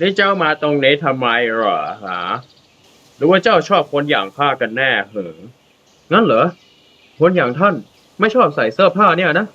นี่เจ้ามาตรงนี้ทำไมเหรอฮะหรือว่าเจ้าชอบคนอย่างข้ากันแน่เหรองั้นเหรอ คนอย่างท่านไม่ชอบใส่เสื้อผ้าเนี่ยนะ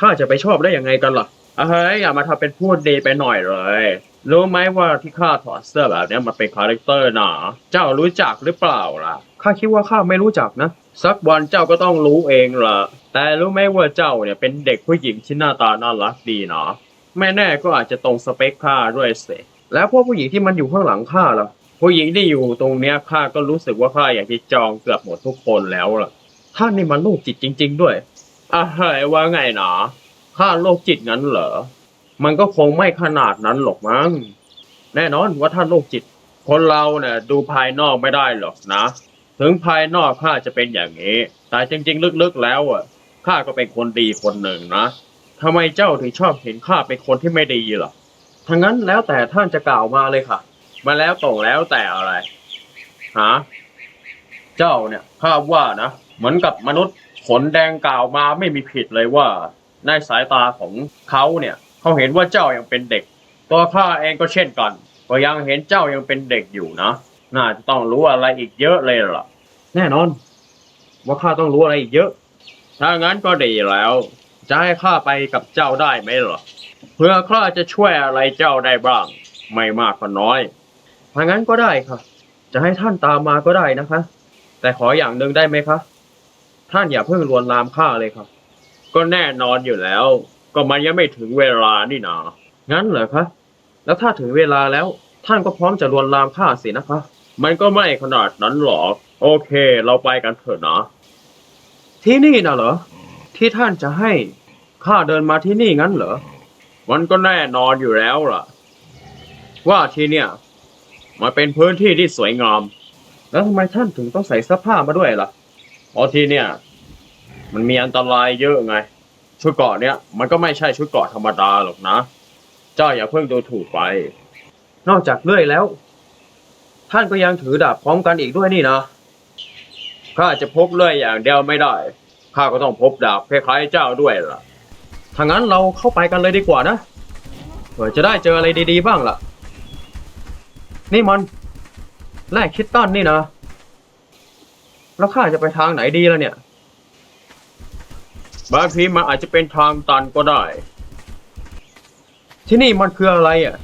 ข้าจะไปชอบได้ยังไงกันล่ะอะเฮ้ยอย่ามาทำเป็นพูดดีไปหน่อยเลย รู้ไหมว่าที่ข้าถอดเสื้อแบบเนี้ยมันเป็นคาแรคเตอร์นะเจ้ารู้จักหรือเปล่าล่ะ ข้าคิดว่าข้าไม่รู้จักนะ สักวันเจ้าก็ต้องรู้เองล่ะ แต่รู้ไหมว่าเจ้าเนี่ยเป็นเด็กผู้หญิงที่หน้าตาน่ารักดีเนาะไม่แน่ก็อาจจะตรงสเปคข้าด้วยสิ แล้วพวกผู้หญิงที่มันอยู่ข้างหลังข้าล่ะ ผู้หญิงที่อยู่ตรงเนี้ยข้าก็รู้สึกว่าข้าอยากจะจองเกือบหมดทุกคนแล้วล่ะ ท่านนี่มันโรคจิตจริง ๆ ด้วยอะเฮ้ยว่าไงหนาข้าโรคจิตงั้นเหรอ มันก็คงไม่ขนาดนั้นหรอกมั้ง แน่นอนว่าท่านโรคจิต คนเราเนี่ยดูภายนอกไม่ได้หรอกนะ ถึงภายนอกข้าจะเป็นอย่างนี้ แต่จริง ๆ ลึกๆแล้วอะข้าก็เป็นคนดีคนหนึ่งนะทำไมเจ้าถึงชอบเห็นข้าเป็นคนที่ไม่ดีล่ะ ทั้งนั้นแล้วแต่ท่านจะกล่าวมาเลยค่ะ มาแล้วตรงแล้วแต่อะไรฮะเจ้าเนี่ยข้าว่านะเหมือนกับมนุษย์ขนแดงกล่าวมาไม่มีผิดเลยว่า ในสายตาของเขาเนี่ยเขาเห็นว่าเจ้ายังเป็นเด็ก ตัวข้าเองก็เช่นกันก็ยังเห็นเจ้ายังเป็นเด็กอยู่นะน่าจะต้องรู้อะไรอีกเยอะเลยล่ะ แน่นอน ว่าข้าต้องรู้อะไรอีกเยอะ ถ้างั้นก็ดีแล้ว จะให้ข้าไปกับเจ้าได้ไหมล่ะ เพื่อข้าจะช่วยอะไรเจ้าได้บ้าง ไม่มากก็น้อยถ้างั้นก็ได้ค่ะ จะให้ท่านตามมาก็ได้นะคะ แต่ขออย่างหนึ่งได้ไหมคะ ท่านอย่าเพิ่งลวนลามข้าเลยครับก็แน่นอนอยู่แล้ว ก็มันยังไม่ถึงเวลานี่นางั้นเหรอคะ แล้วถ้าถึงเวลาแล้ว ท่านก็พร้อมจะลวนลามข้าสินะคะ มันก็ไม่ขนาดนั้นหรอก โอเค เราไปกันเถอะนะ ที่นี่นะเหรอ ที่ท่านจะให้ข้าเดินมาที่นี่งั้นเหรอ มันก็แน่นอนอยู่แล้วล่ะ ว่าที่เนี่ย มันเป็นพื้นที่ที่สวยงาม แล้วทำไมท่านถึงต้องใส่เสื้อผ้ามาด้วยล่ะเพราะที่เนี่ย มันมีอันตรายเยอะไง ชุดเกาะเนี่ย มันก็ไม่ใช่ชุดเกาะธรรมดาหรอกนะ เจ้าอย่าเพิ่งดูถูกไป นอกจากเลื่อยแล้ว ท่านก็ยังถือดาบพร้อมกันอีกด้วยนี่นะข้าจะพกเลื่อยอย่างเดียวไม่ได้ข้าก็ต้องพกดาบคล้ายๆเจ้าด้วยล่ะ ถ้างั้นเราเข้าไปกันเลยดีกว่านะเผื่อจะได้เจออะไรดีๆบ้างล่ะ นี่มันแรกคิดตันนี่นะ แล้วข้าจะไปทางไหนดีล่ะเนี่ย บางทีมันอาจจะเป็นทางตันก็ได้ ที่นี่มันคืออะไรอะ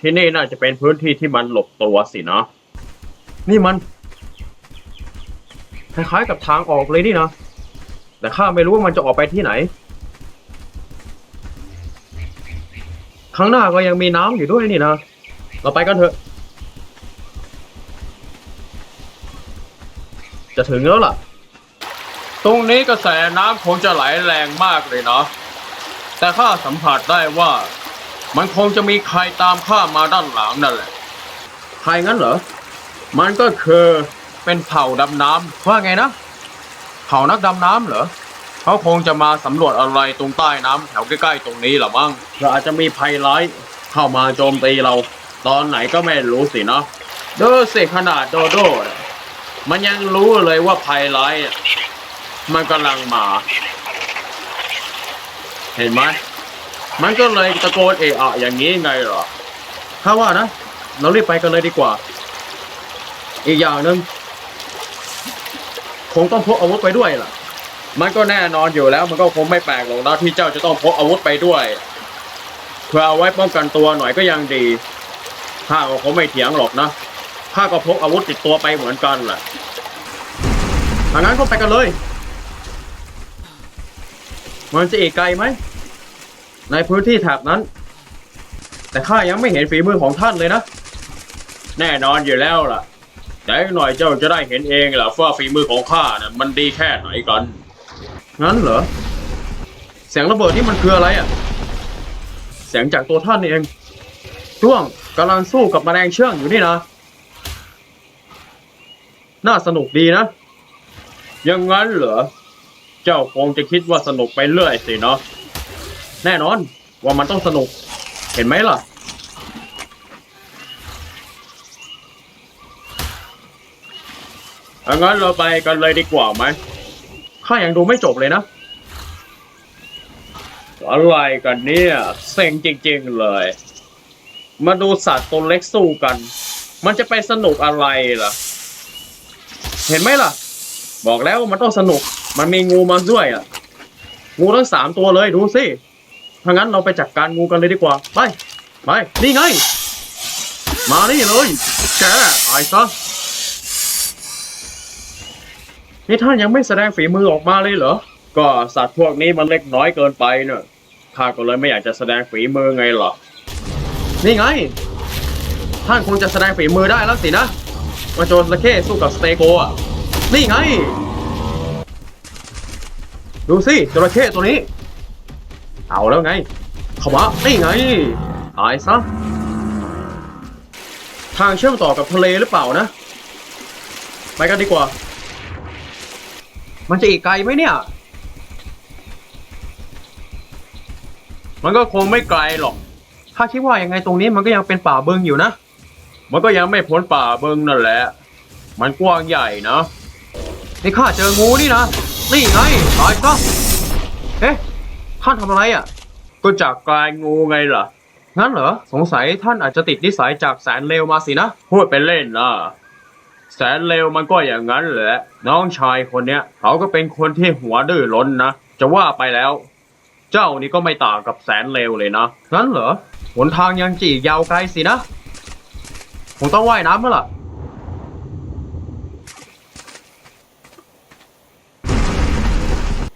ที่นี่น่าจะเป็นพื้นที่ที่มันหลบตัวสินะ นี่มันคล้ายๆกับทางออกเลยนี่นะ แต่ข้าไม่รู้ว่ามันจะออกไปที่ไหน ข้างหน้าก็ยังมีน้ำอยู่ด้วยนี่นะ เราไปกันเถอะ จะถึงแล้วล่ะ ตรงนี้กระแสน้ำคงจะไหลแรงมากเลยเนาะแต่ข้าสัมผัสได้ว่า มันคงจะมีใครตามข้ามาด้านหลังนั่นแหละ ใครงั้นเหรอ มันก็คือเป็นเผ่าดำน้ำว่าไงนะ เผ่านักดำน้ำเหรอ เขาคงจะมาสำรวจอะไรตรงใต้น้ำแถวใกล้ๆตรงนี้หรอมั้งหรืออาจจะมีภัยร้ายเข้ามาโจมตีเรา ตอนไหนก็ไม่รู้สินะดูสิขนาดโดโด่มันยังรู้เลยว่าภัยร้ายมันกำลังมา เห็นไหมมันก็เลยตะโกนเอะอะอย่างนี้ไงเหรอถ้าว่านะ เรารีบไปกันเลยดีกว่า อีกอย่างหนึ่งคงต้องพกอาวุธไปด้วยล่ะ มันก็แน่นอนอยู่แล้วมันก็คงไม่แปลกหรอกนะที่เจ้าจะต้องพกอาวุธไปด้วย เพื่อเอาไว้ป้องกันตัวหน่อยก็ยังดีข้าก็คงไม่เถียงหรอกนะข้าก็พกอาวุธติดตัวไปเหมือนกันแหละถ้างั้นก็ไปกันเลย มันจะอีกไกลไหม ในพื้นที่แถบนั้น แต่ข้ายังไม่เห็นฝีมือของท่านเลยนะ แน่นอนอยู่แล้วล่ะ แต่หน่อยเจ้าจะได้เห็นเองแหละว่าฝีมือของข้าน่ะมันดีแค่ไหนกัน งั้นเหรอ เสียงระเบิดนี่มันคืออะไรอะ เสียงจากตัวท่านเองช่วงกำลังสู้กับแมลงเชื่องอยู่นี่นะ น่าสนุกดีนะ ยังงั้นเหรอ เจ้าคงจะคิดว่าสนุกไปเรื่อยสิเนาะ แน่นอนว่ามันต้องสนุก เห็นไหมล่ะเองั้นเราไปกันเลยดีกว่าไหม ข้ายังดูไม่จบเลยนะอะไรกันเนี่ยเซ็งจริงๆเลย มาดูสัตว์ตัวเล็กสู้กัน มันจะไปสนุกอะไรล่ะ เห็นไหมล่ะ บอกแล้วมันต้องสนุก มันมีงูมาด้วยอะ งูทั้งสามตัวเลยดูสิถ้างั้นเราไปจัดการงูกันเลยดีกว่า ไป ไป นี่ไง มานี่เลยแกตายซะ นี่ท่านยังไม่แสดงฝีมือออกมาเลยเหรอ ก็สัตว์พวกนี้มันเล็กน้อยเกินไปเนอะข้าก็เลยไม่อยากจะแสดงฝีมือไงหรอ นี่ไง ท่านคงจะแสดงฝีมือได้แล้วสินะมาโจรสะเข้สู้กับสเตโกอะ นี่ไง ดูสิจระเข้ตัวนี้ เอาแล้วไงเข้ามานี่ไงตายซะ ทางเชื่อมต่อกับทะเลหรือเปล่านะ ไปกันดีกว่า มันจะอีกไกลไหมเนี่ย มันก็คงไม่ไกลหรอก ถ้าคิดว่ายังไงตรงนี้มันก็ยังเป็นป่าเบิงอยู่นะ มันก็ยังไม่พ้นป่าเบิงนั่นแหละ มันกว้างใหญ่นะนี่ข้าเจองูนี่นะ นี่ไงตายซะเอ๊ะ ท่านทำอะไรอะ ก็จากกลายงูไงล่ะ งั้นเหรอ สงสัยท่านอาจจะติดนิสัยจากแสนเลวมาสินะ พูดเป็นเล่นนะ แสนเลวมันก็อย่างนั้นแหละ น้องชายคนเนี้ยเขาก็เป็นคนที่หัวดื้อล้นนะ จะว่าไปแล้ว เจ้านี่ก็ไม่ต่างกับแสนเลวเลยนะงั้นเหรอหนทางยังจีกยาวไกลสินะคงต้องว่ายน้ำแล้วล่ะ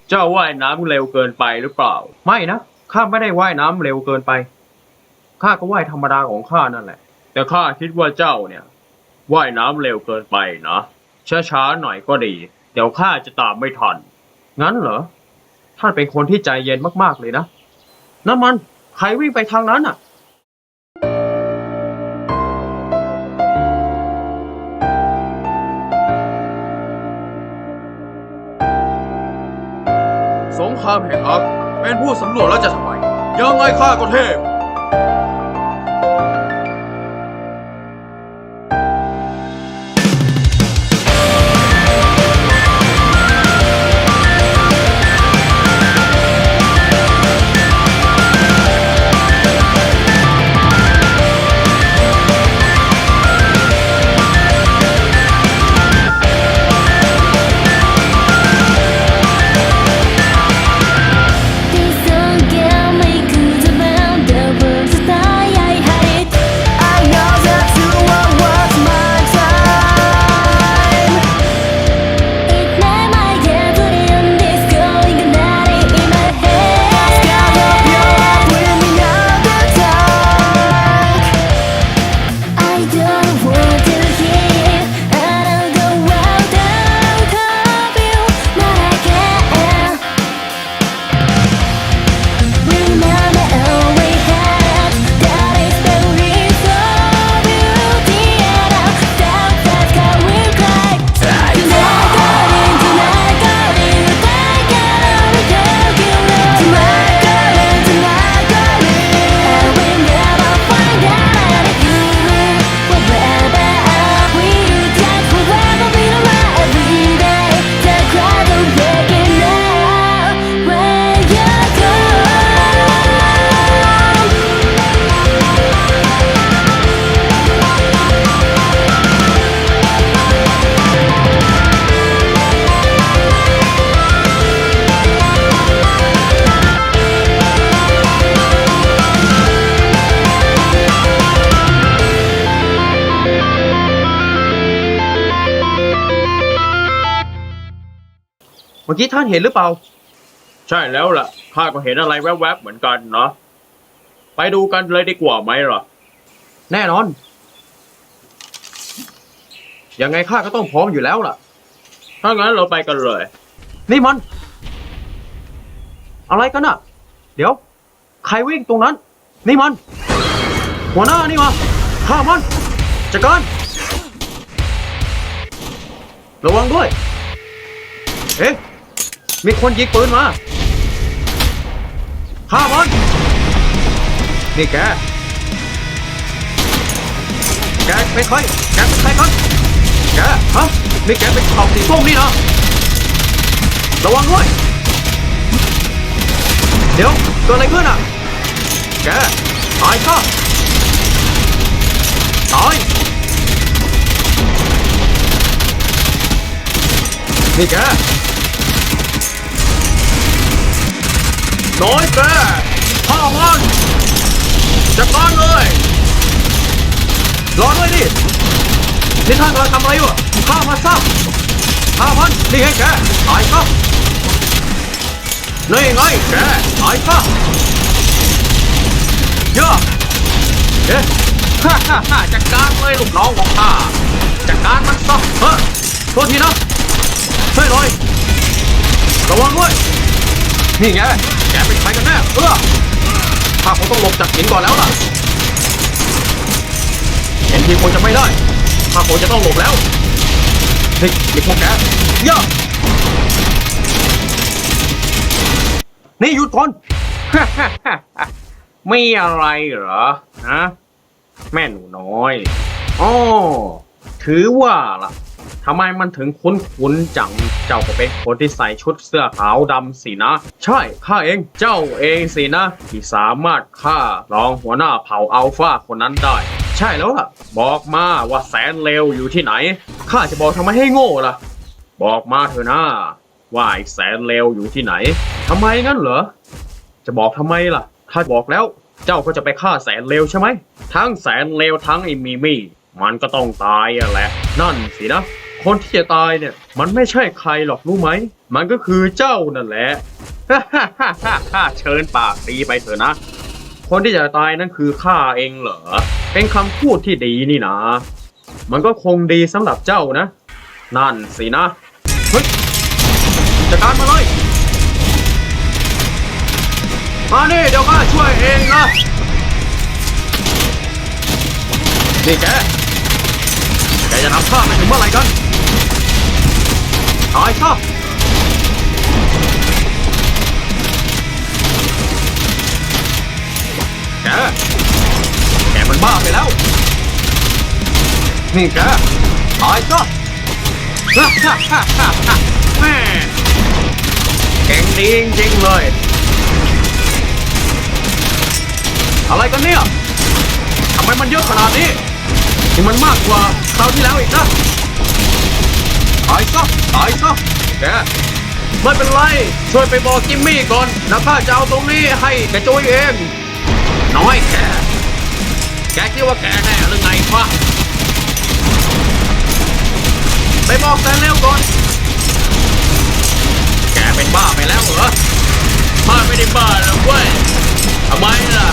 เจ้าว่ายน้ำเร็วเกินไปหรือเปล่า ไม่นะข้าไม่ได้ว่ายน้ำเร็วเกินไปข้าก็ว่ายธรรมดาของข้านั่นแหละ แต่ข้าคิดว่าเจ้าเนี่ย ว่ายน้ำเร็วเกินไปนะช้าๆหน่อยก็ดี เดี๋ยวข้าจะตามไม่ทัน งั้นเหรอ ท่านเป็นคนที่ใจเย็นมากๆเลยนะน้ำมัน ใครวิ่งไปทางนั้นอะสงครามแห่งอักเป็นผู้สำรวจแล้วจะทำไมยังไงข้าก็เทพ มื่อกี้ท่านเห็นหรือเปล่า ใช่แล้วล่ะข้าก็เห็นอะไรแวบๆเหมือนกันเนาะไปดูกันเลยดีกว่าไหมล่ะ แน่นอน ยังไงข้าก็ต้องพร้อมอยู่แล้วล่ะ ถ้างั้นเราไปกันเลย นี่มัน อะไรกันอะเดี๋ยว ใครวิ่งตรงนั้น นี่มัน หัวหน้านี่มาฆ่ามันจัดการระวังด้วย เอ๊ะ มีคนยิงปืนมาฆ่ามันนี่แก แกเป็นใครแกเป็นใครกันแกฮะนี่แกเป็นข่าวสีส้มนี่นะระวังด้วย เดี๋ยวเกิดอะไรขึ้นอะ แกตายซะตายนี่แก น้อยแกพ่อมันจัดการเลยรอด้วยดินี่ท่านกำลังทำอะไรอยู่ข้ามาซะข้ามันนี่ไงแกตายซะนี่ไงแกตายซะเยอะเอ๊ะฮ่าฮ่าฮ่าจัดการเลยลูกน้องของข้าจัดการมันซะเฮ้ยโทษทีนะช่วยหน่อยระวังด้วย นี่ไงแกเป็นใครกันแน่เออข้าคงต้องหลบจากหินก่อนแล้วล่ะ เห็นทีคงจะไม่ได้ข้าคงจะต้องหลบแล้วนี่นี่พวกแกยอะนี่หยุดก่อนไม่อะไรเหรอนะแม่หนูน้อยอ๋อ ถือว่าล่ะทำไมมันถึงคุ้นๆจัง เจ้าก็เป็นคนที่ใส่ชุดเสื้อขาวดำสินะ ใช่ข้าเอง เจ้าเองสินะ ที่สามารถฆ่ารองหัวหน้าเผ่าอัลฟาคนนั้นได้ ใช่แล้วล่ะ บอกมาว่าแสนเลวอยู่ที่ไหน ข้าจะบอกทำไมให้โง่ล่ะ บอกมาเถอะนะ ว่าไอ้แสนเลวอยู่ที่ไหนทำไมงั้นเหรอ จะบอกทำไมล่ะ ถ้าบอกแล้ว เจ้าก็จะไปฆ่าแสนเลวใช่ไหม ทั้งแสนเลวทั้งไอ้มีมี่ มันก็ต้องตายอะแหละ นั่นสินะ คนที่จะตายเนี่ย มันไม่ใช่ใครหรอกรู้ไหม มันก็คือเจ้านั่นแหละฮ่าฮ่าฮ่าฮ่าฮ่าเชิญปากตีไปเถอะนะ คนที่จะตายนั่นคือข้าเองเหรอ เป็นคำพูดที่ดีนี่นะ มันก็คงดีสำหรับเจ้านะ นั่นสินะ เฮ้ยจัดการมาเลยมานี่เดี๋ยวข้าช่วยเองนะนี่แก จะนำข้าไปถึงเมื่อไหร่กันตายซะแกแกมันบ้าไปแล้ว นี่แกตายซะฮ่าฮ่าฮ่าฮ่าฮ่าแม่เก่งดีจริงๆเลย อะไรกันเนี่ยทำไมมันเยอะขนาดนี้ นี่มันมากกว่าคราวที่แล้วอีกนะตายซะตายซะแกไม่เป็นไร ช่วยไปบอกจิมมี่ก่อนแล้วข้าจะเอาตรงนี้ให้แกโจยเอง น้อยแก แกคิดว่าแกแน่หรือไงวะไปบอกแซนเร็วก่อน แกเป็นบ้าไปแล้วเหรอบ้าไม่ได้บ้าหรอกเว้ยทำไมล่ะ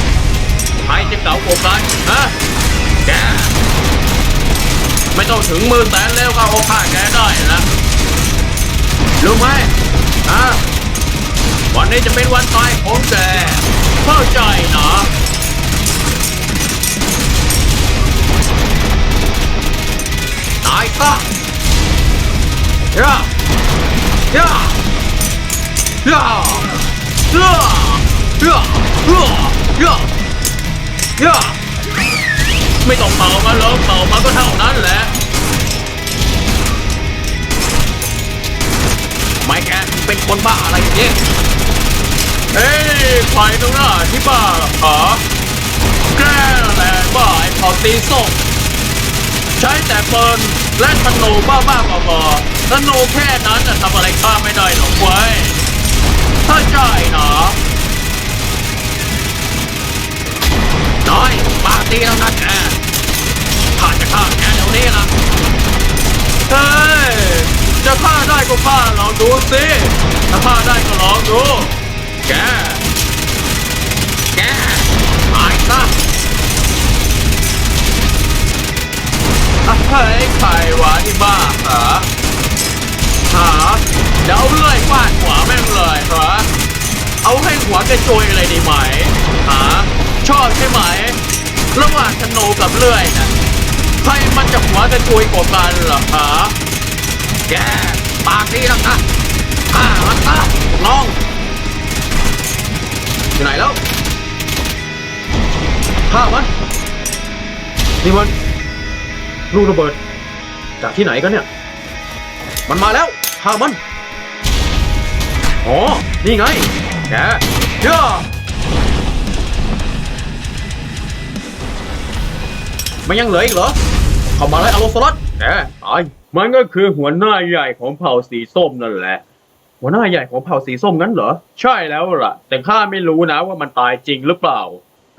ใครจะเก่ากว่ากันฮะแก ไม่ต้องถึงมือแสนแล้วก็เอาฆ่าแกได้นะรู้ไหมฮะวันนี้จะเป็นวันตายของแกเข้าใจนะตายซะย่าย่าย่าย่าย่าย่าย่าย่าไม่ต้องเป่ามาหรอกเป่ามาก็เท่านั้นแหละ ไม่แกเป็นคนบ้าอะไรอย่างนี้เฮ้ยใครตรงหน้าที่บ้าเหรอแกแหละบ้าไอ้เผาตีส่งใช้แต่เปินและธนูบ้าบ้าๆบอธนูแค่นั้นจะทำอะไรข้าไม่ได้หรอกเว้ยถ้าใจนะ ฆ่าได้ก็ฆ่าลองดูสิถ้าฆ่าได้ก็ลองดู แก แกตายซะอะเฮ้ยใครวะที่บ้าเหรอหาเดี๋ยวเอาเลื่อยฟาดหัวแม่งเลยเหรอเอาให้หัวกระโจยเลยดีไหมหาชอบใช่ไหม ระหว่างธนูกับเลื่อยนะใครมันจะหัวกระโจยกว่ากันเหรอฮะ แกปากดีแล้วนะฆ่ามันซะน้อง อยู่ไหนแล้วฆ่ามันนี่มันลูกระเบิด จากที่ไหนกันเนี่ย มันมาแล้วฆ่ามันอ๋อนี่ไงแกเย่ามันยังเหลืออีกเหรอเข้ามาเลยอโลสลัดแหมตาย มันก็คือหัวหน้าใหญ่ของเผ่าสีส้มนั่นแหละ หัวหน้าใหญ่ของเผ่าสีส้มงั้นเหรอ ใช่แล้วล่ะ แต่ข้าไม่รู้นะว่ามันตายจริงหรือเปล่า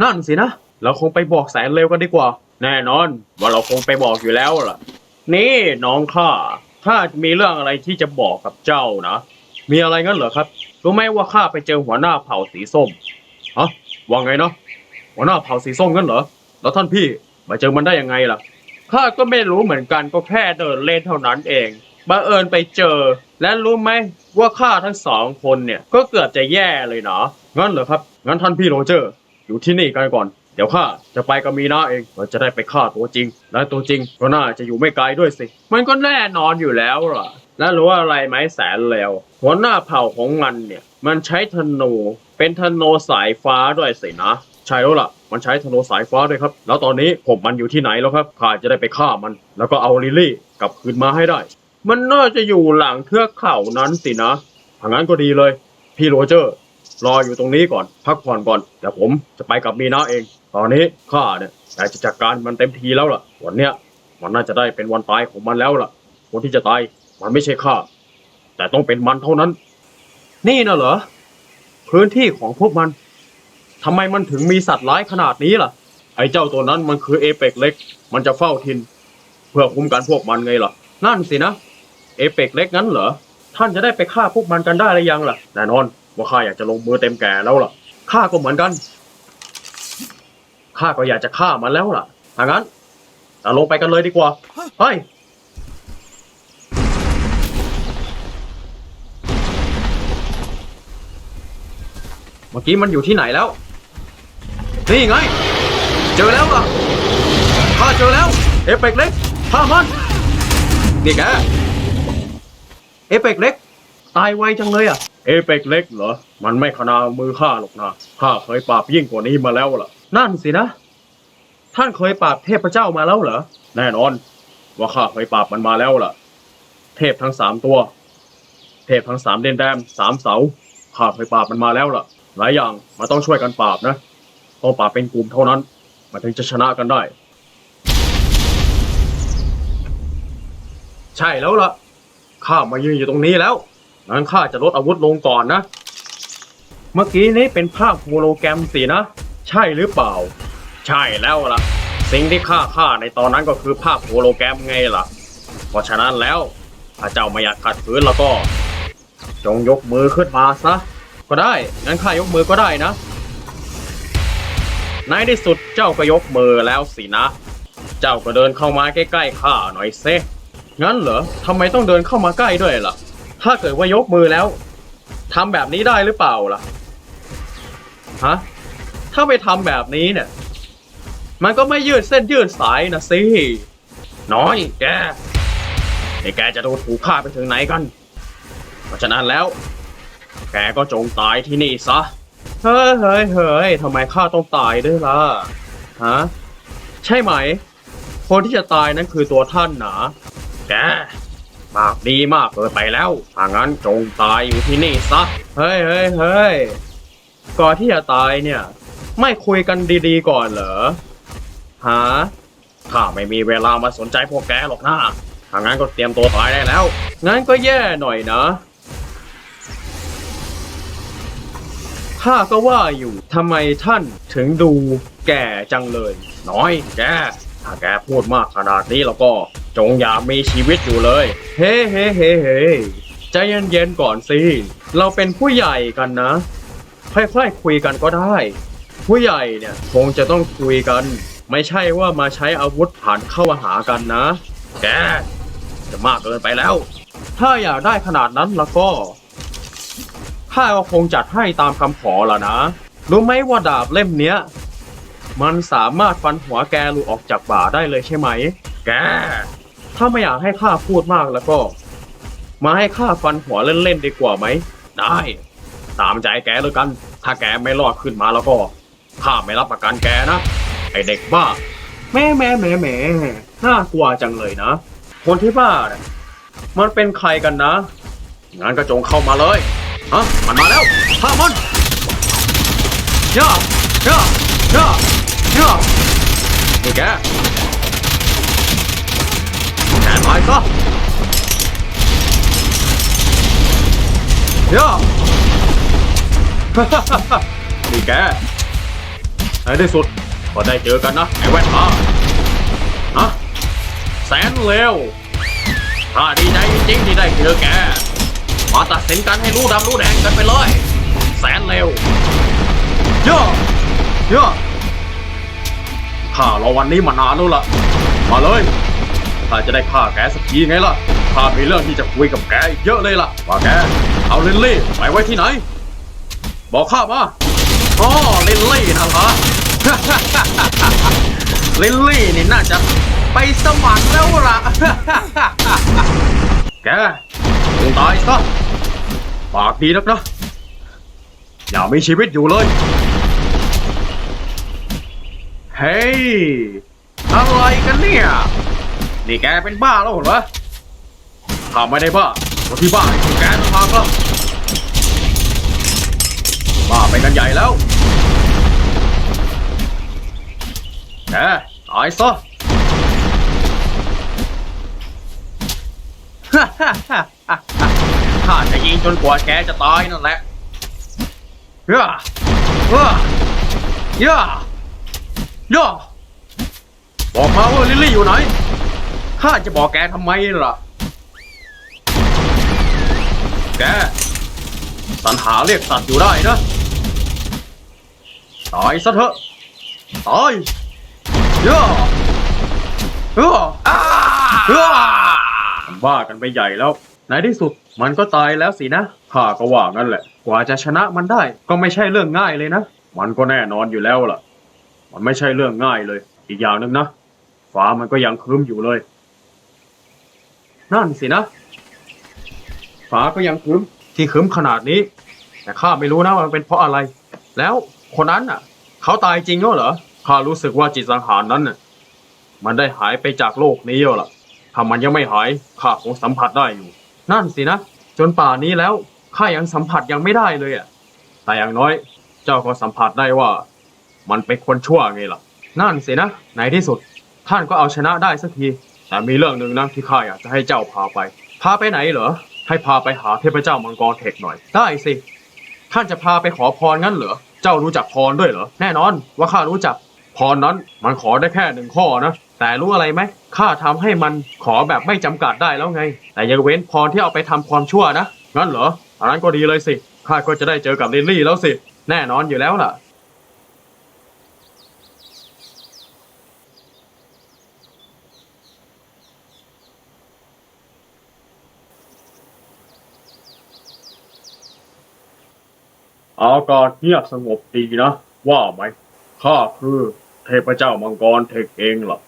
นั่นสินะ เราคงไปบอกแสนเร็วกันดีกว่า แน่นอน ว่าเราคงไปบอกอยู่แล้วล่ะ นี่น้องข้าข้ามีเรื่องอะไรที่จะบอกกับเจ้านะ มีอะไรงั้นเหรอครับ รู้ไหมว่าข้าไปเจอหัวหน้าเผ่าสีส้มฮะว่าไงเนาะหัวหน้าเผ่าสีส้มงั้นเหรอ แล้วท่านพี่มาเจอมันได้ยังไงล่ะ ข้าก็ไม่รู้เหมือนกันก็แค่เดินเล่นเท่านั้นเองบังเอิญไปเจอ และรู้ไหมว่าข้าทั้งสองคนเนี่ยก็เกือบจะแย่เลยนะงั้นเหรอครับ งั้นท่านพี่โรเจอร์ อยู่ที่นี่กันก่อน เดี๋ยวข้าจะไปกับมีนาเองเราจะได้ไปฆ่าตัวจริง และตัวจริงก็น่าจะอยู่ไม่ไกลด้วยสิ มันก็แน่นอนอยู่แล้วล่ะ และรู้ว่าอะไรไหมแสนเลวหัวหน้าเผ่าของมันเนี่ย มันใช้ธนูเป็นธนูสายฟ้าด้วยสินะ ใช่แล้วล่ะ มันใช้ธนูสายฟ้าด้วยครับ แล้วตอนนี้ผมมันอยู่ที่ไหนแล้วครับข้าจะได้ไปฆ่ามัน แล้วก็เอาลิลลี่กลับคืนมาให้ได้ มันน่าจะอยู่หลังเทือกเขานั้นสินะถ้างั้นก็ดีเลย พี่โรเจอร์ รออยู่ตรงนี้ก่อน พักผ่อนก่อนเดี๋ยวผมจะไปกับมีนาเอง ตอนนี้ข้าเนี่ยอยากจะจัดการมันเต็มทีแล้วล่ะ วันเนี้ยมันน่าจะได้เป็นวันตายของมันแล้วล่ะ คนที่จะตายมันไม่ใช่ข้า แต่ต้องเป็นมันเท่านั้น นี่นะเหรอพื้นที่ของพวกมัน ทำไมมันถึงมีสัตว์ร้ายขนาดนี้ล่ะ ไอ้เจ้าตัวนั้นมันคือเอเปกเล็ก มันจะเฝ้าทิน เพื่อคุ้มกันพวกมันไงล่ะ นั่นสินะ เอเปกเล็กงั้นเหรอ ท่านจะได้ไปฆ่าพวกมันกันได้หรือยังล่ะ แน่นอนว่าข้าอยากจะลงมือเต็มแก่แล้วล่ะ ข้าก็เหมือนกัน ข้าก็อยากจะฆ่ามันแล้วล่ะถ้างั้นเราลงไปกันเลยดีกว่าเฮ้ยเมื่อกี้มันอยู่ที่ไหนแล้ว นี่ไง เจอแล้วล่ะข้าเจอแล้ว เอเปกเล็กฆ่ามันนี่แกเอเปกเล็ก ตายไวจังเลยอะ เอเปกเล็กเหรอ มันไม่ขนามือข้าหรอกนะข้าเคยปราบยิ่งกว่านี้มาแล้วล่ะ นั่นสินะ ท่านเคยปราบเทพเจ้ามาแล้วเหรอ แน่นอน ว่าข้าเคยปราบมันมาแล้วล่ะ เทพทั้งสามตัว เทพทั้งสามเด่นแดมสามเสาข้าเคยปราบมันมาแล้วล่ะ หลายอย่างมันต้องช่วยกันปราบนะ ต้องปราบเป็นกลุ่มเท่านั้น มันถึงจะชนะกันได้ ใช่แล้วล่ะ ข้ามายืนอยู่ตรงนี้แล้วงั้นข้าจะลดอาวุธลงก่อนนะ เมื่อกี้นี้เป็นภาพโฮโลแกรมสินะ ใช่หรือเปล่า ใช่แล้วล่ะ สิ่งที่ข้าฆ่าในตอนนั้นก็คือภาพโฮโลแกรมไงล่ะ เพราะฉะนั้นแล้วถ้าเจ้าไม่อยากขัดขืนแล้วก็ จงยกมือขึ้นมาซะ ก็ได้ งั้นข้ายกมือก็ได้นะ ในที่สุดเจ้าก็ยกมือแล้วสินะ เจ้าก็เดินเข้ามาใกล้ๆข้าหน่อยเซงั้นเหรอทำไมต้องเดินเข้ามาใกล้ด้วยล่ะ ถ้าเกิดว่ายกมือแล้วทำแบบนี้ได้หรือเปล่าล่ะ ฮะ ถ้าไปทำแบบนี้เนี่ย มันก็ไม่ยืดเส้นยืดสายนะสิ น้อยแกนี่แกจะโดนถูกฆ่าไปถึงไหนกัน เพราะฉะนั้นแล้ว แกก็จงตายที่นี่ซะ เฮ้ยเฮ้ยเฮ้ยทำไมข้าต้องตายด้วยล่ะ ฮะ ใช่ไหม คนที่จะตายนั้นคือตัวท่านหนาแกปากดีมากเกินไปแล้วถ้างั้นจงตายอยู่ที่นี่ซะ เฮ้ยเฮ้ยเฮ้ยก่อนที่จะตายเนี่ย ไม่คุยกันดีๆก่อนเหรอ ฮะ ข้าไม่มีเวลามาสนใจพวกแกหรอกนะถ้างั้นก็เตรียมตัวตายได้แล้ว งั้นก็แย่หน่อยนะ ข้าก็ว่าอยู่ทำไมท่านถึงดูแก่จังเลย น้อยแกถ้าแกพูดมากขนาดนี้แล้วก็จงอย่ามีชีวิตอยู่เลย เฮ้เฮ้เฮ้เฮ้ใจเย็นๆก่อนสิ เราเป็นผู้ใหญ่กันนะ ค่อยๆคุยกันก็ได้ ผู้ใหญ่เนี่ยคงจะต้องคุยกัน ไม่ใช่ว่ามาใช้อาวุธผ่านเข้าหากันนะ แกจะมากเกินไปแล้ว ถ้าอยากได้ขนาดนั้นแล้วก็ ข้าก็คงจัดให้ตามคำขอละนะ รู้ไหมว่าดาบเล่มเนี้ย มันสามารถฟันหัวแกหลุดออกจากบ่าได้เลยใช่ไหม แก ถ้าไม่อยากให้ข้าพูดมากแล้วก็ มาให้ข้าฟันหัวเล่นๆดีกว่าไหม ได้ ตามใจแกเลยกัน ถ้าแกไม่รอดขึ้นมาแล้วก็ ข้าไม่รับประกันแกนะ ไอเด็กบ้า แม่แม่แม่แม่น่ากลัวจังเลยนะ คนที่บ้าเนี่ยมันเป็นใครกันนะ งั้นก็จงเข้ามาเลย ฮะมันมาแล้วฆ่ามันย่าย่าย่าย่านี่แกตายซะย่านี่แกในที่สุดก็ได้เจอกันนะไอ้แว่นตาฮะแสนเร็วข้าดีใจจริงๆที่ได้เจอแก มาตัดสินกันให้รู้ดำรู้แดงกันไปเลย แสนเร็วย่าย่าข้ารอวันนี้มานานแล้วล่ะ มาเลยข้าจะได้ฆ่าแกสักทีไงล่ะข้ามีเรื่องที่จะคุยกับแกอีกเยอะเลยล่ะ ว่าแก เอาลิลลี่ไปไว้ที่ไหน บอกข้ามาอ๋อลิลลี่นะเหรอลิลลี่นี่น่าจะไปสมัครแล้วล่ะ แก ตายซะปากดีนักนะ อย่ามีชีวิตอยู่เลย เฮ้ย อะไรกันเนี่ย นี่แกเป็นบ้าแล้วเหรอข้าไม่ได้บ้าคนที่บ้าคือแกต่างหากล่ะบ้าไปกันใหญ่แล้วแกตายซะ ข้าจะยิงจนกว่าแกจะตายนั่นแหละย่าย่าย่าย่าบอกมาว่าลิลลี่อยู่ไหน ข้าจะบอกแกทำไมล่ะ แกสัญหาเรียกสัตว์อยู่ได้นะ ตายซะเถอะ ตายย่าย่าอ้าย่ามัน บ้ากันไปใหญ่แล้วในที่สุดมันก็ตายแล้วสินะข้าก็ว่างั้นแหละ กว่าจะชนะมันได้ ก็ไม่ใช่เรื่องง่ายเลยนะ มันก็แน่นอนอยู่แล้วล่ะ มันไม่ใช่เรื่องง่ายเลย อีกอย่างหนึ่งนะ ฟ้ามันก็ยังครึ้มอยู่เลย นั่นสินะ ฟ้าก็ยังครึ้มที่ครึ้มขนาดนี้ แต่ข้าไม่รู้นะว่ามันเป็นเพราะอะไร แล้วคนนั้นน่ะ เขาตายจริงเหรอข้ารู้สึกว่าจิตสังหารนั้นน่ะ มันได้หายไปจากโลกนี้แล้วล่ะ ถ้ามันยังไม่หายข้าคงสัมผัสได้อยู่ นั่นสินะ จนป่านนี้แล้วข้ายังสัมผัสยังไม่ได้เลยอะ แต่อย่างน้อย เจ้าก็สัมผัสได้ว่า มันเป็นคนชั่วไงล่ะ นั่นสินะในที่สุด ท่านก็เอาชนะได้สักที แต่มีเรื่องหนึ่งนะที่ข้าอยากจะให้เจ้าพาไป พาไปไหนเหรอ ให้พาไปหาเทพเจ้ามังกรเทคหน่อย ได้สิ ท่านจะพาไปขอพรงั้นเหรอ เจ้ารู้จักพรด้วยเหรอ แน่นอนว่าข้ารู้จัก พรนั้นมันขอได้แค่หนึ่งข้อนะ แต่รู้อะไรไหมข้าทำให้มันขอแบบไม่จำกัดได้แล้วไง แต่ยังเว้นพรที่เอาไปทำความชั่วนะ งั้นเหรออันนั้นก็ดีเลยสิข้าก็จะได้เจอกับลิลลี่แล้วสิ แน่นอนอยู่แล้วล่ะ อากาศเงียบสงบดีนะ ว่าไหมข้าคือเทพเจ้ามังกรเทคเองล่ะ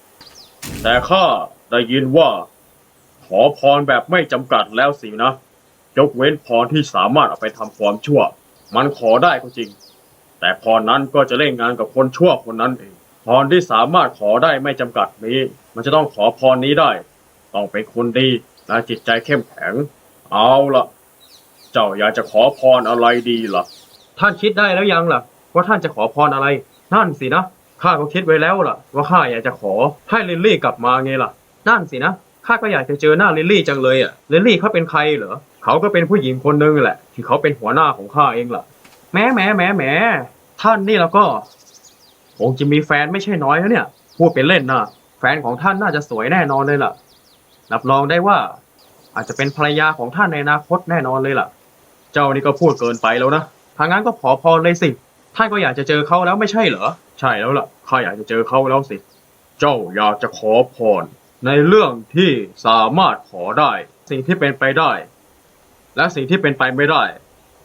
แต่ข้าได้ยินว่า ขอพรแบบไม่จำกัดแล้วสินะ ยกเว้นพรที่สามารถเอาไปทำความชั่ว มันขอได้ก็จริง แต่พรนั้นก็จะเล่นงานกับคนชั่วคนนั้นเอง พรที่สามารถขอได้ไม่จำกัดนี้ มันจะต้องขอพรนี้ได้ ต้องเป็นคนดีและจิตใจเข้มแข็ง เอาล่ะเจ้าอยากจะขอพรอะไรดีล่ะ ท่านคิดได้แล้วยังล่ะ ว่าท่านจะขอพรอะไร นั่นสินะ ข้าก็คิดไว้แล้วล่ะ ว่าข้าอยากจะขอให้ลิลลี่กลับมาไงล่ะ นั่นสินะข้าก็อยากจะเจอหน้าลิลลี่จังเลยอะลิลลี่เขาเป็นใครเหรอเขาก็เป็นผู้หญิงคนนึงแหละ ที่เขาเป็นหัวหน้าของข้าเองล่ะแหม้แหม้แหม้แหม้ท่านนี่แล้วก็คงจะมีแฟนไม่ใช่น้อยแล้วเนี่ยพูดเป็นเล่นนะแฟนของท่านน่าจะสวยแน่นอนเลยล่ะรับรองได้ว่า อาจจะเป็นภรรยาของท่านในอนาคตแน่นอนเลยล่ะ เจ้านี่ก็พูดเกินไปแล้วนะทางนั้นก็ขอพรเลยสิท่านก็อยากจะเจอเขาแล้วไม่ใช่เหรอ ใช่แล้วล่ะ ข้าอยากจะเจอเขาแล้วสิ เจ้าอยากจะขอพร ในเรื่องที่สามารถขอได้ สิ่งที่เป็นไปได้ และสิ่งที่เป็นไปไม่ได้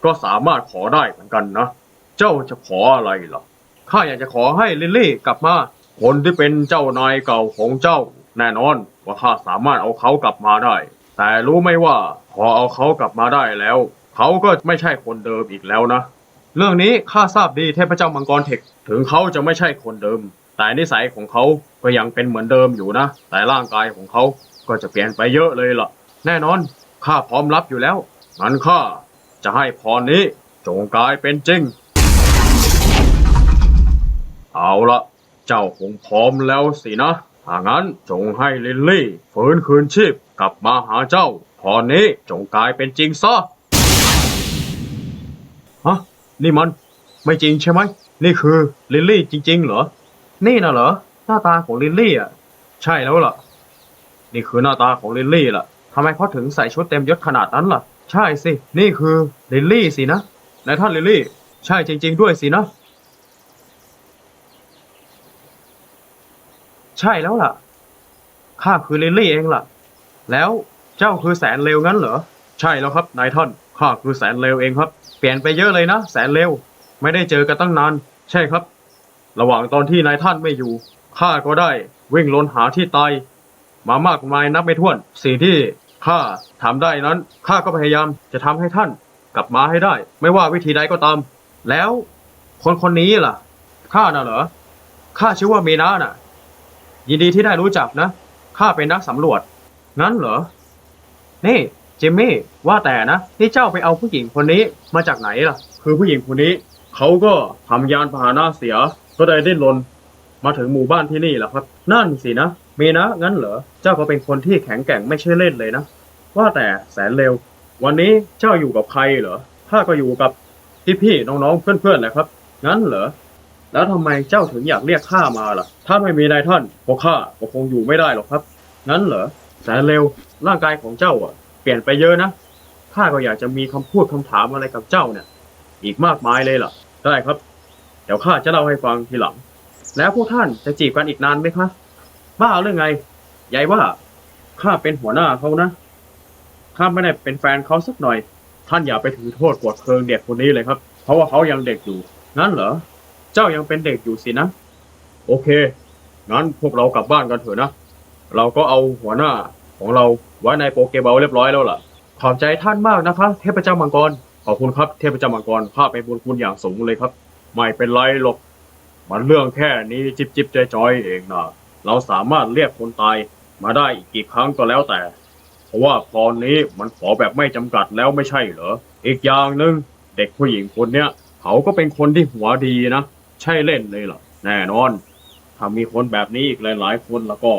ก็สามารถขอได้เหมือนกันนะ เจ้าจะขออะไรล่ะ ข้าอยากจะขอให้ลิลลี่กลับมา คนที่เป็นเจ้านายเก่าของเจ้า แน่นอนว่าข้าสามารถเอาเขากลับมาได้ แต่รู้ไหมว่าพอเอาเขากลับมาได้แล้ว เขาก็ไม่ใช่คนเดิมอีกแล้วนะ เรื่องนี้ข้าทราบดีเทพเจ้ามังกรเทคถึงเขาจะไม่ใช่คนเดิม แต่นิสัยของเขาก็ยังเป็นเหมือนเดิมอยู่นะ แต่ร่างกายของเขาก็จะเปลี่ยนไปเยอะเลยล่ะ แน่นอนข้าพร้อมรับอยู่แล้วงั้นข้าจะให้พรนี้จงกลายเป็นจริง เอาละเจ้าคงพร้อมแล้วสินะถ้างั้นจงให้ลิลลี่ฟื้นคืนชีพกลับมาหาเจ้าตอนนี้จงกลายเป็นจริงซะ นี่มัน ไม่จริงใช่ไหม นี่คือลิลลี่จริง ๆ เหรอ นี่น่ะเหรอ หน้าตาของลิลลี่อะ ใช่แล้วล่ะ นี่คือหน้าตาของลิลลี่ล่ะทำไมเขาถึงใส่ชุดเต็มยศขนาดนั้นล่ะ ใช่สิ นี่คือลิลลี่สินะนายท่านลิลลี่ ใช่จริง ๆ ด้วยสินะ ใช่แล้วล่ะ ข้าคือลิลลี่เองล่ะ แล้วเจ้าคือแสนเลวงั้นเหรอ ใช่แล้วครับนายท่าน ข้าคือแสนเลวเองครับ เปลี่ยนไปเยอะเลยนะแสนเลวไม่ได้เจอกันตั้งนาน ใช่ครับ ระหว่างตอนที่นายท่านไม่อยู่ข้าก็ได้วิ่งลนหาที่ตายมามากมายนับไม่ถ้วน สิ่งที่ข้าทำได้นั้นข้าก็พยายามจะทำให้ท่านกลับมาให้ได้ ไม่ว่าวิธีใดก็ตาม แล้วคนคนนี้ล่ะข้าน่ะเหรอข้าชื่อว่ามีนาน่ะ ยินดีที่ได้รู้จักนะข้าเป็นนักสำรวจ งั้นเหรอนี่ จิมมี่ว่าแต่นะนี่เจ้าไปเอาผู้หญิงคนนี้มาจากไหนล่ะ คือผู้หญิงคนนี้เขาก็ทำยานพาหนะเสีย ก็ได้ดิ้นรนมาถึงหมู่บ้านที่นี่แหละครับ นั่นสินะมีนะงั้นเหรอเจ้าก็เป็นคนที่แข็งแกร่งไม่ใช่เล่นเลยนะว่าแต่แสนเร็ว วันนี้เจ้าอยู่กับใครเหรอข้าก็อยู่กับพี่ๆน้องๆเพื่อนๆแหละครับ งั้นเหรอแล้วทำไมเจ้าถึงอยากเรียกข้ามาล่ะ ถ้าไม่มีนายท่านพวกข้าก็คงอยู่ไม่ได้หรอกครับ งั้นเหรอแสนเร็วร่างกายของเจ้าอะ ปลี่ยนไปเยอะนะข้าก็อยากจะมีคำพูดคำถามอะไรกับเจ้าเนี่ยอีกมากมายเลยล่ะได้ครับ เดี๋ยวข้าจะเล่าให้ฟังทีหลัง แล้วพวกท่านจะจีบกันอีกนานไหมคะบ้าเรื่องไงยายว่าข้าเป็นหัวหน้าเขานะข้าไม่ได้เป็นแฟนเขาสักหน่อย ท่านอย่าไปถือโทษกดเคืองเด็กคนนี้เลยครับ เพราะว่าเขายังเด็กอยู่งั้นเหรอเจ้ายังเป็นเด็กอยู่สินะโอเคงั้นพวกเรากลับบ้านกันเถอะนะเราก็เอาหัวหน้าของเรา ไว้ในโปเกบอลเรียบร้อยแล้วล่ะ ขอบใจท่านมากนะคะ เทพเจ้ามังกร ขอบคุณครับ เทพเจ้ามังกรข้าเป็นบุญคุณอย่างสูงเลยครับ ไม่เป็นไรหรอกมันเรื่องแค่นี้จิบจิบจอยจอยๆเองนะเราสามารถเรียกคนตายมาได้อีกกี่ครั้งก็แล้วแต่ เพราะว่าตอนนี้มันขอแบบไม่จำกัดแล้วไม่ใช่เหรอ อีกอย่างหนึ่งเด็กผู้หญิงคนเนี้ยเขาก็เป็นคนที่หัวดีนะ ใช่เล่นเลยหรอแน่นอน ถ้ามีคนแบบนี้อีกหลายๆคนแล้วก็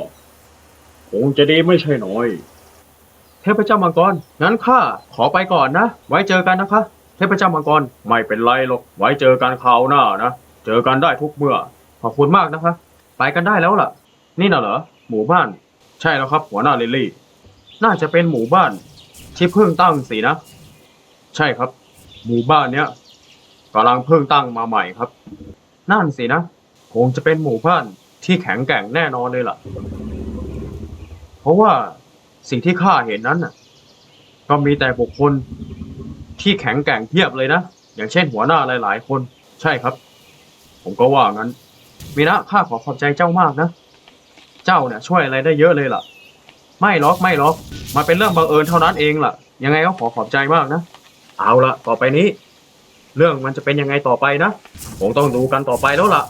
คงจะดีไม่ใช่น้อย พเจ้ามังกร งั้นข้าขอไปก่อนนะ ไว้เจอกันนะคะ เทพเจ้ามังกร ไม่เป็นไรหรอก ไว้เจอกันคราวหน้านะ เจอกันได้ทุกเมื่อ ขอบคุณมากนะคะ ไปกันได้แล้วล่ะ นี่น่ะเหรอ หมู่บ้าน ใช่แล้วครับ หัวหน้าลิลลี่ น่าจะเป็นหมู่บ้าน ที่เพิ่งตั้งสินะ ใช่ครับ หมู่บ้านเนี้ยกำลังเพิ่งตั้งมาใหม่ครับ นั่นสินะ คงจะเป็นหมู่บ้านที่แข็งแกร่งแน่นอนเลยล่ะ เพราะว่า สิ่งที่ข้าเห็นนั้นน่ะ ก็มีแต่บุคคลที่แข็งแกร่งเทียบเลยนะ อย่างเช่นหัวหน้าหลาย ๆ คน ใช่ครับ ผมก็ว่างั้น มีนะข้าขอขอบใจเจ้ามากนะ เจ้าเนี่ยช่วยอะไรได้เยอะเลยล่ะ ไม่หรอกไม่หรอกมาเป็นเรื่องบังเอิญเท่านั้นเองล่ะ ยังไงก็ขอขอบใจมากนะ เอาละต่อไปนี้ เรื่องมันจะเป็นยังไงต่อไปนะคงต้องดูกันต่อไปแล้วล่ะ